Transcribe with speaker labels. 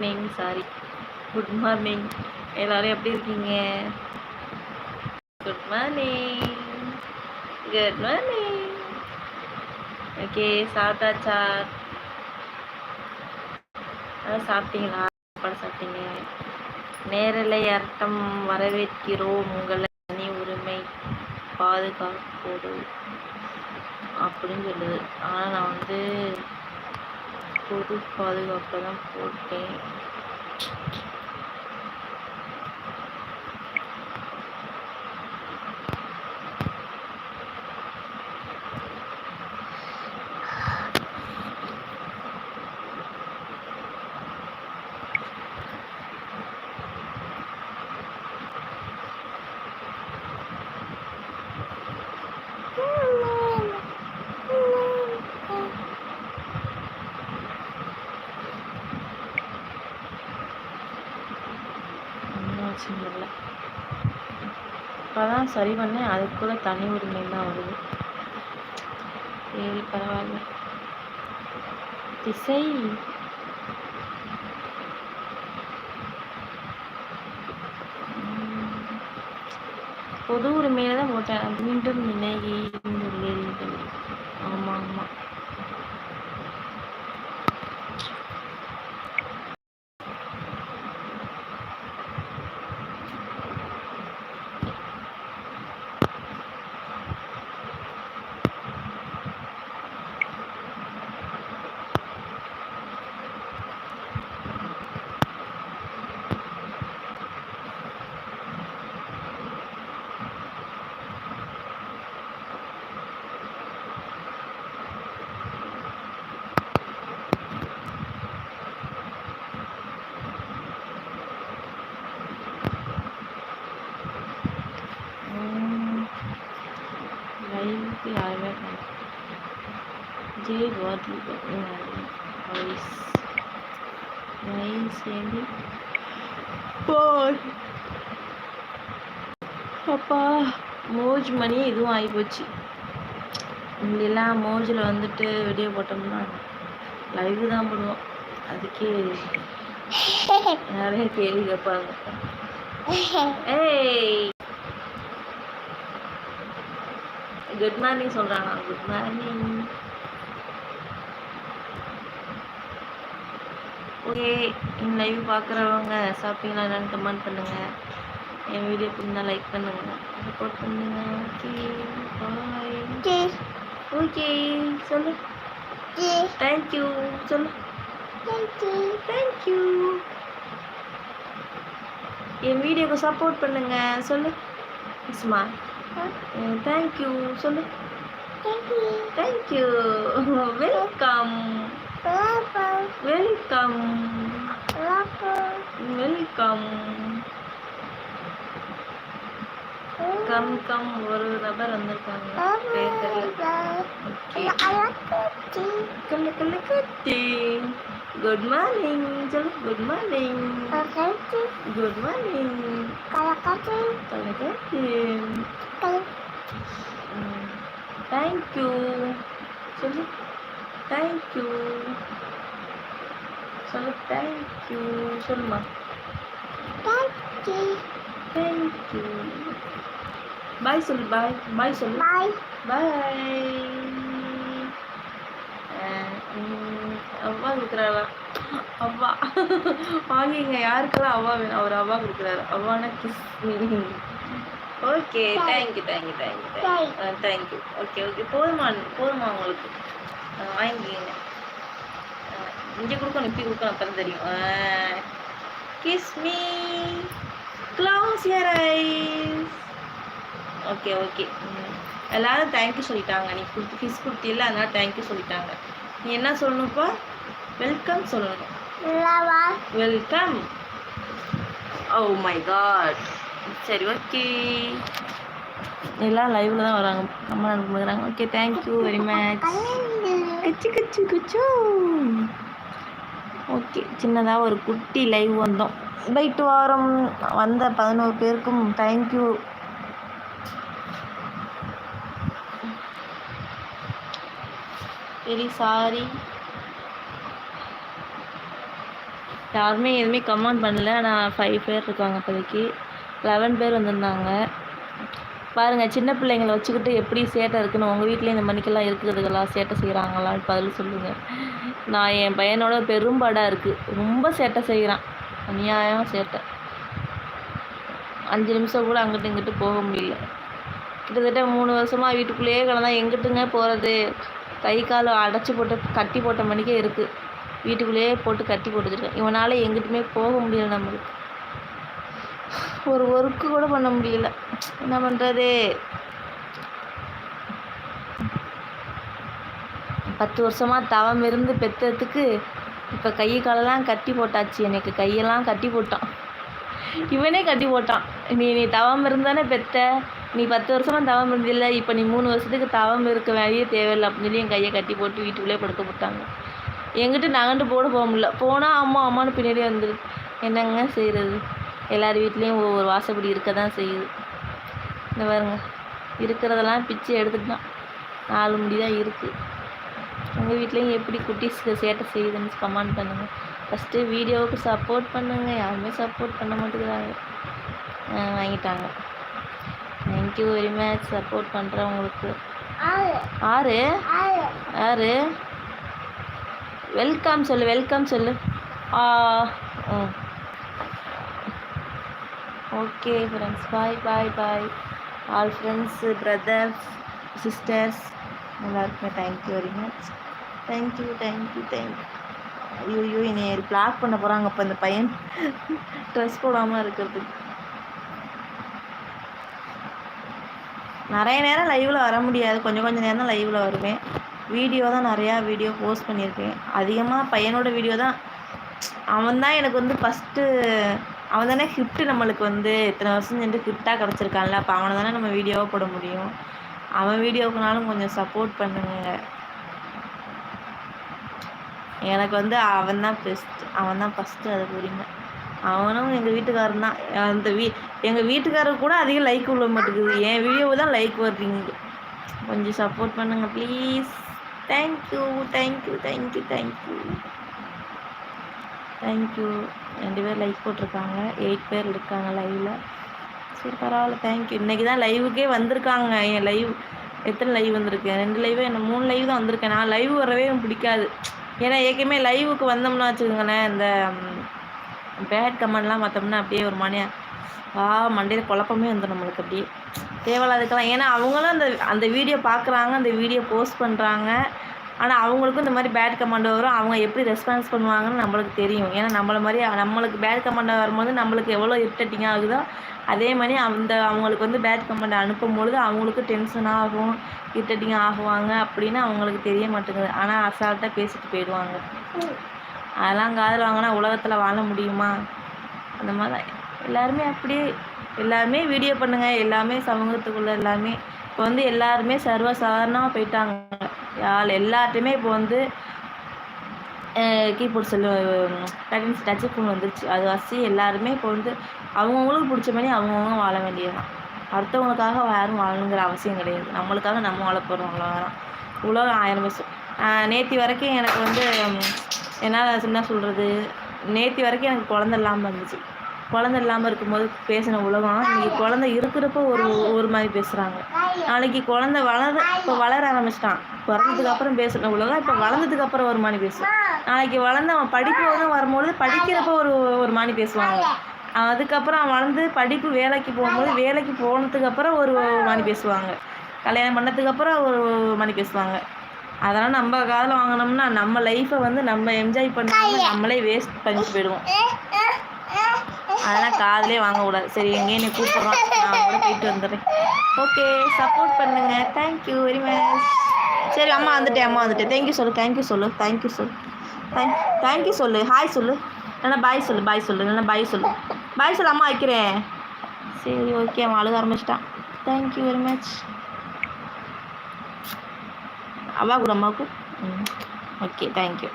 Speaker 1: Morning sorry good morning எல்லாரும் எப்படி இருக்கீங்க? Good morning good morning okay சாப்பிட்டாச்சா? அதான் சாப்பிட்டீங்களா? சாப்பாடு சாப்பிட்டீங்க. நேரலை அர்த்தம் வரவேற்கிறோம். உங்களை தனி உரிமை பாதுகாப்போடு. அப்படின்னு சொல்லுது. ஆனால் நான் வந்து பொது பாதுகாப்பு தான் போட்டேன். ஒன்றும் இல்லை இப்போ தான் சரி பண்ணேன். அதுக்குள்ள தனி உரிமை தான் வருது. சரி பரவாயில்ல. திசை? பொது உரிமையில தான் போட்டேன். மீண்டும் நினைகி ஆமாம் ஆமாம் லைவுக்கு யாருமே காணோம். ஜே வாதி வாய்ஸ். வாய்ஸ் ஏண்டி போய். அப்பா மோஜ் மணி இதுவும் ஆகிப்போச்சு முன்னெல்லாம் மோஜில் வந்துட்டு வீடியோ போட்டோம்னா லைவ் தான் போடுவோம். அதுக்கே நிறைய கேள்வி கேட்பாங்க. ஏய். குட் மார்னிங் சொல்கிறானா குட் மார்னிங் ஓகே என் லைவ் பார்க்குறவங்க சாப்பிட்டீங்களா என்னன்னு கமெண்ட் பண்ணுங்கள் என் வீடியோ பிடிந்தா லைக் பண்ணுங்கள் சப்போர்ட் பண்ணுங்க ஓகே பாய் ஓகே சொல்லு தேங்க்யூ சொல்லு தேங்க்யூ என் வீடியோக்கு சப்போர்ட் பண்ணுங்க சொல்லு இஸ்மா தேங்க்யூ சொல்லு thank you welcome welcome welcome come come ஒரு நபர் வந்திருக்காங்க. பேர் தெரியல. ஓகே. கல்லு கல்லு கத்தி குட் மார்னிங் சொல்லு. குட் மார்னிங் குட் மார்னிங் கல்லு கத்தி தேங்க்யூ சொல்லு. தேங்க்யூ சொல்லு தேங்க்யூ சொல்லுமா. தேங்க்யூ பாய் சொல்லு பாய் பாய் சொல்லு பாய் அவ்வா கொடுக்குறாரா? அவ்வா. வாங்கிங்க யாருக்கெல்லாம் அவ்வா வேணும் அவர் அவ்வா கொடுக்குறாரு? அவ்வானா kiss okay thank you thank you thank you thank you okay okay போதுமா போதுமா உங்களுக்கு? அஹ் வாங்கிக்கிங்க. இங்கே கொடுக்கணும் இப்படி கொடுக்கணும் அப்போ தெரியும். Kiss me close your eyes okay okay எல்லோரும் தேங்க்யூ சொல்லிட்டாங்க. நீ கொடுத்து ஃபிஸ் கொடுத்தில்ல அதனால தேங்க்யூ சொல்லிட்டாங்க. நீ என்ன சொல்லணும்ப்பா? வெல்கம் சொல்லணும். வெல்கம் ஓ மை காட் சரி ஓகே எல்லாம் லைவில் தான் வராங்க. அம்மா அனுப்புகிறாங்க okay thank you very much கச்சு கச்சு கச்சு. ஓகே சின்னதாக ஒரு குட்டி லைவ் வந்தோம். போயிட்டு வாரம் வந்த பதினோரு பேருக்கும் தேங்க்யூ வெரி சாரி யாருமே எதுவுமே கமெண்ட் பண்ணல. ஆனால் ஃபைவ் பேர் இருக்காங்க இப்போதைக்கு. லெவன் பேர் வந்திருந்தாங்க. பாருங்கள் சின்ன பிள்ளைங்களை வச்சுக்கிட்டு எப்படி சேட்டை இருக்குன்னு உங்கள் வீட்லேயும் இந்த மணிக்கெல்லாம் இருக்கிறதுக்கெல்லாம் சேட்டை செய்கிறாங்களான்னு பதில் சொல்லுங்கள் நான் என் பையனோட பெரும்பாடாக இருக்குது ரொம்ப சேட்டை செய்கிறான் அநியாயம் சேட்டை. அஞ்சு நிமிஷம் கூட அங்கிட்டு இங்கிட்டு போக முடியல. கிட்டத்தட்ட மூணு வருஷமாக வீட்டுக்குள்ளேயே கிடந்தா எங்கிட்டுங்க போகிறது கை கால் அடைச்சி போட்டு கட்டி போட்ட மணிக்கே இருக்குது வீட்டுக்குள்ளேயே போட்டு கட்டி போட்டு இவனால் எங்கிட்டுமே போக முடியல நம்மளுக்கு. ஒரு ஒர்க்கு கூட பண்ண முடியல. என்ன பண்ணுறது பத்து வருஷமாக தவம் இருந்து பெற்றதுக்கு இப்போ கை காலெல்லாம் கட்டி போட்டாச்சு. எனக்கு கையெல்லாம் கட்டி போட்டான். இவனே கட்டி போட்டான். நீ நீ தவம் இருந்தானே பெத்த. நீ பத்து வருஷமாக தவம் இருந்தில்ல இப்போ நீ மூணு வருஷத்துக்கு தவம் இருக்க வேலையே தேவையில்லை அப்படின்னு சொல்லி என் கையை கட்டி போட்டு வீட்டுக்குள்ளே படுக்க போட்டாங்க. எங்கிட்ட நகண்டு போட போக முடியல. போனால் அம்மா அம்மான்னு பின்னாடியே வந்துடு என்னங்க செய்கிறது எல்லார் வீட்லேயும் ஒவ்வொரு வாசப்படி இருக்க தான் செய்யுது. இந்த பாருங்க இருக்கிறதெல்லாம் பிச்சு எடுத்துட்டான் நாலு முடி தான் இருக்குது உங்கள் வீட்லேயும் எப்படி குட்டீஸ்க்கு சேட்டை செய்யுதுன்னு கமெண்ட் பண்ணுங்கள் ஃபஸ்ட்டு வீடியோவுக்கு சப்போர்ட் பண்ணுங்கள் யாருமே சப்போர்ட் பண்ண மாட்டேங்கிறாங்க. வாங்கிட்டாங்க. தேங்க்யூ வெரி மச் சப்போர்ட் பண்ணுறவங்களுக்கு ஆறு. யாரு வெல்கம் சொல்லு வெல்கம் சொல்லு. ஆ ம் okay friends bye bye bye all friends brothers sisters எல்லாருக்குமே thank you very much thank you thank you thank you ஐயோ என்னை பிளாக் பண்ண போகிறாங்க அப்போ இந்த பையன். ட்ரெஸ் போடாமல் இருக்கிறதுக்கு. நிறைய நேரம் லைவில் வர முடியாது. கொஞ்சம் கொஞ்சம் நேரம் தான் லைவில் வருவேன். வீடியோ தான் நிறையா வீடியோ போஸ்ட் பண்ணியிருக்கேன். அதிகமாக பையனோட வீடியோ தான். அவன் தான் எனக்கு வந்து ஃபஸ்ட்டு அவன் தானே ஹிஃப்ட்டு நம்மளுக்கு வந்து இத்தனை வருஷம் சென்று ஹிஃப்டாக கிடச்சிருக்கான்ல. அப்போ அவனை தானே நம்ம வீடியோவாக போட முடியும். அவன் வீடியோக்குனாலும் கொஞ்சம் சப்போர்ட் பண்ணுங்க. எனக்கு வந்து அவன் தான் பெஸ்ட் அவன் தான் ஃபஸ்ட்டு அது புரியுங்க. அவனும் எங்கள் வீட்டுக்காரன் தான். அந்த வீ எங்கள் வீட்டுக்காரர் கூட அதிகம் லைக் விழ மாட்டேங்குது. என் வீடியோவை தான் லைக் வர்றீங்க கொஞ்சம் சப்போர்ட் பண்ணுங்க please thank you thank you thank you thank you thank you ரெண்டு பேர் லைக் போட்டிருக்காங்க. எயிட் பேர் இருக்காங்க லைவில் சரி பரவாயில்ல தேங்க்யூ இன்றைக்கி தான் லைவுக்கே வந்திருக்காங்க. என் லைவ் எத்தனை லைவ் வந்திருக்கேன் ரெண்டு லைவ் என்ன மூணு லைவ் தான் வந்திருக்கேன் நான் லைவ் வரவே எனக்கு பிடிக்காது. ஏன்னா ஏற்கனவே லைவுக்கு வந்தோம்னா வச்சுக்கோங்களேன் இந்த பேட் கமெண்ட்லாம் பார்த்தோம்னா அப்படியே ஒரு மணியா ஆ மண்டையில் குழப்பமே வந்துடும் நம்மளுக்கு அப்படியே. தேவையில்லாதுக்கெல்லாம் ஏன்னா அவங்களும் அந்த அந்த வீடியோ பார்க்குறாங்க அந்த வீடியோ போஸ்ட் பண்ணுறாங்க ஆனால் அவங்களுக்கும் இந்த மாதிரி பேட் கமெண்ட் வரும். அவங்க எப்படி ரெஸ்பான்ஸ் பண்ணுவாங்கன்னு நம்மளுக்கு தெரியும். ஏன்னா நம்மளை மாதிரி நம்மளுக்கு பேட் கமெண்ட் வரும்போது நம்மளுக்கு எவ்வளோ இரிட்டட்டிங் ஆகுதோ அதே மாதிரி அந்த அவங்களுக்கு வந்து பேட் கமெண்ட் அனுப்பும் பொழுது அவங்களுக்கும் டென்ஷன் ஆகும் இரிட்டட்டிங் ஆகுவாங்க அப்படின்னு அவங்களுக்கு தெரிய மாட்டேங்குது. ஆனால் அசால்ட்டாக பேசிட்டு போயிடுவாங்க. அதெல்லாம் காதில் வாங்கினா உலகத்தில் வாழ முடியுமா? அந்த மாதிரி தான். எல்லாருமே அப்படியே எல்லாருமே வீடியோ பண்ணுங்கள் எல்லாமே சமூகத்துக்குள்ளே எல்லாமே. இப்போ வந்து எல்லாருமே சர்வ சாதாரணமாக போயிட்டாங்க. யாழ் எல்லார்ட்டையுமே இப்போ வந்து keyboard cell touch touch phone வந்துருச்சு. அது வசி எல்லாருமே இப்போ வந்து அவங்கவுங்களுக்கு பிடிச்ச மாதிரி அவங்கவுங்க வாழ வேண்டியதுதான். அடுத்தவங்களுக்காக யாரும் வாழணுங்கிற அவசியம் கிடையாது. நம்மளுக்காக நம்ம வாழ போகிறோம் வேணாம் உலகம் ஆயிரம் வருஷம். நேற்று வரைக்கும் எனக்கு வந்து என்ன என்ன சொல்கிறது நேற்று வரைக்கும் எனக்கு குழந்த இல்லாமல் இருந்துச்சு. குழந்த இல்லாமல் இருக்கும்போது பேசின உலகம் இன்னைக்கு குழந்த இருக்கிறப்ப ஒரு ஒரு மாதிரி பேசுகிறாங்க நாளைக்கு குழந்த வளர இப்போ வளர ஆரம்பிச்சிட்டான். பிறந்ததுக்கு அப்புறம் பேசுன உலகம் இப்போ வளர்ந்ததுக்கு அப்புறம் ஒரு மாதிரி பேசும் நாளைக்கு வளர்ந்து அவன் படிப்பு வரும்பொழுது படிக்கிறப்ப ஒரு ஒரு மாதிரி பேசுவாங்க. அதுக்கப்புறம் அவன் வளர்ந்து படிப்பு வேலைக்கு போகும்போது வேலைக்கு போனதுக்கு அப்புறம் ஒரு மாதிரி பேசுவாங்க. கல்யாணம் பண்ணதுக்கப்புறம் ஒரு மாதிரி பேசுவாங்க. அதெல்லாம் நம்ம காதில் வாங்கினோம்னா நம்ம லைஃப்பை வந்து நம்ம என்ஜாய் பண்ணாமல் நம்மளே வேஸ்ட் பண்ணிட்டு போயிடுவோம். அதெல்லாம் காதுலே வாங்கக்கூடாது. சரி எங்கேயும் நீ கூப்பிட்றோம். நான் கூட போயிட்டு வந்துடுறேன். ஓகே சப்போர்ட் பண்ணுங்க. தேங்க்யூ வெரி மச் சரி அம்மா வந்துட்டேன் அம்மா வந்துட்டேன். தேங்க்யூ சொல்லு தேங்க்யூ சொல்லு தேங்க்யூ சொல்லு. தேங்க் தேங்க்யூ சொல்லு. ஹாய் சொல்லு. இல்லைன்னா பாய் சொல்லு பாய் சொல்லு. இல்லைன்னா பாய் சொல்லு. பாய் சொல்லு அம்மா வைக்கிறேன். சரி ஓகே அவன் அழுக ஆரம்பிச்சிட்டான். தேங்க்யூ வெரி மச் அவ்வா அம்மாவுக்கு ம். Okay thank you